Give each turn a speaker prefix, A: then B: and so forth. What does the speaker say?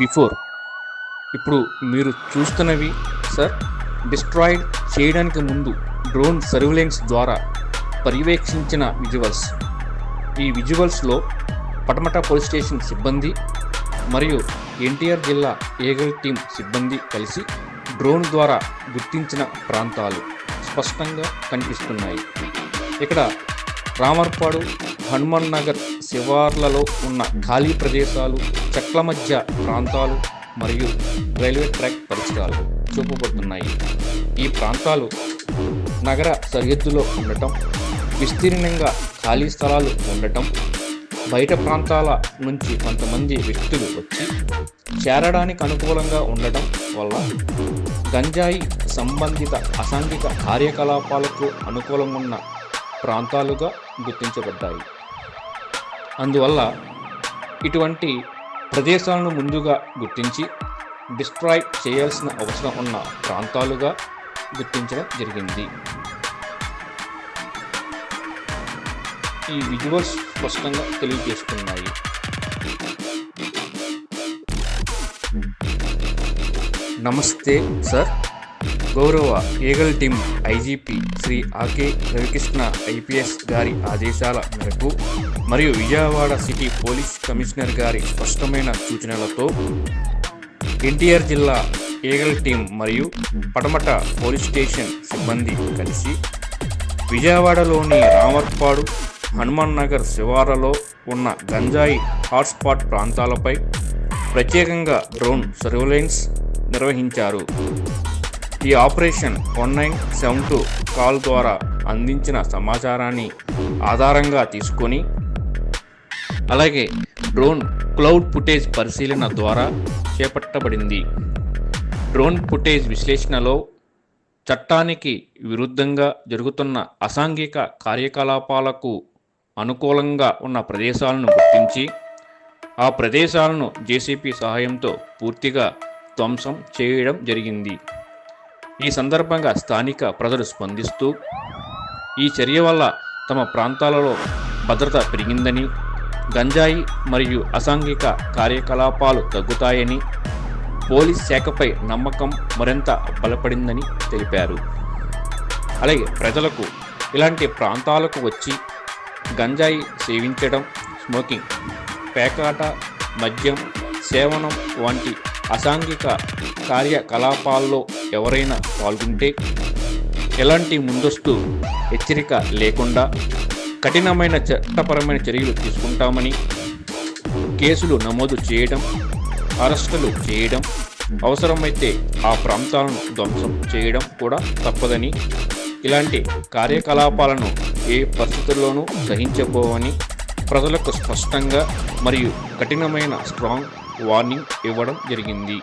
A: Before. ఇప్పుడు మీరు చూస్తున్నవి sir destroyed చేయడానికి ముందు డ్రోన్ సర్వేలెన్స్ ద్వారా పర్యవేక్షించిన విజువల్స్ ఈ విజువల్స్లో పటమట పోలీస్ స్టేషన్ సిబ్బంది మరియు ఎన్టీఆర్ జిల్లా ఏగల్ టీం సిబ్బంది కలిసి డ్రోన్ ద్వారా గుర్తించిన ప్రాంతాలు స్పష్టంగా కనిపిస్తున్నాయి. ఇక్కడ రామర్పాడు హనుమాన్ నగర్ శివార్లలో ఉన్న ఖాళీ ప్రదేశాలు చెట్ల మధ్య ప్రాంతాలు మరియు రైల్వే ట్రాక్ పరిసరాలు చూపబడుతున్నాయి. ఈ ప్రాంతాలు నగర సరిహద్దులో ఉండటం విస్తీర్ణంగా ఖాళీ స్థలాలు ఉండటం బయట ప్రాంతాల నుంచి కొంతమంది వ్యక్తులు వచ్చి చేరడానికి అనుకూలంగా ఉండటం వల్ల గంజాయి సంబంధిత అసాంఘిక కార్యకలాపాలకు అనుకూలంగా ఉన్న ప్రాంతాలుగా గుర్తించబడ్డాయి. అందువల్ల ఇటువంటి ప్రదేశాలను ముందుగా గుర్తించి డిస్ట్రాయ్ చేయాల్సిన అవసరం ఉన్న ప్రాంతాలుగా గుర్తించడం జరిగింది. ఈ విజువల్స్ స్పష్టంగా తెలియజేస్తున్నాయి. నమస్తే సార్. గౌరవ eagle team IGP Shri Aake Ravikrishna IPS గారి ఆదేశాల మేరకు మరియు విజయవాడ సిటీ పోలీస్ కమిషనర్ గారి స్పష్టమైన సూచనలతో ఎన్టీఆర్ జిల్లా ఏగల్ టీం మరియు పడమట పోలీస్ స్టేషన్ సిబ్బంది కలిసి విజయవాడలోని రామర్పాడు హనుమాన్ నగర్ శివార్లలో ఉన్న గంజాయి హాట్స్పాట్ ప్రాంతాలపై ప్రత్యేకంగా డ్రోన్ సర్వేలెన్స్ నిర్వహించారు. ఈ operation one nine seven two call ద్వారా అందించిన సమాచారాన్ని ఆధారంగా తీసుకొని అలాగే డ్రోన్ క్లౌడ్ ఫుటేజ్ పరిశీలన ద్వారా చేపట్టబడింది. డ్రోన్ ఫుటేజ్ విశ్లేషణలో చట్టానికి విరుద్ధంగా జరుగుతున్న అసాంఘిక కార్యకలాపాలకు అనుకూలంగా ఉన్న ప్రదేశాలను గుర్తించి ఆ ప్రదేశాలను జేసీపీ సహాయంతో పూర్తిగా ధ్వంసం చేయడం జరిగింది. ఈ సందర్భంగా స్థానిక ప్రజలు స్పందిస్తూ ఈ చర్య వల్ల తమ ప్రాంతాలలో భద్రత పెరిగిందని గంజాయి మరియు అసాంఘిక కార్యకలాపాలు తగ్గుతాయని పోలీస్ శాఖపై నమ్మకం మరింత బలపడిందని తెలిపారు. అలాగే ప్రజలకు ఇలాంటి ప్రాంతాలకు వచ్చి గంజాయి సేవించడం స్మోకింగ్ పేకాట మద్యం సేవనం వంటి అసాంఘిక కార్యకలాపాల్లో ఎవరైనా పాల్గొంటే ఎలాంటి ముందస్తు హెచ్చరిక లేకుండా కఠినమైన చట్టపరమైన చర్యలు తీసుకుంటామని కేసులు నమోదు చేయడం అరెస్టులు చేయడం అవసరమైతే ఆ ప్రాంతాలను ధ్వంసం చేయడం కూడా తప్పదని ఇలాంటి కార్యకలాపాలను ఏ పరిస్థితుల్లోనూ సహించబోవని ప్రజలకు స్పష్టంగా మరియు కఠినమైన స్ట్రాంగ్ వార్నింగ్ ఇవ్వడం జరిగింది.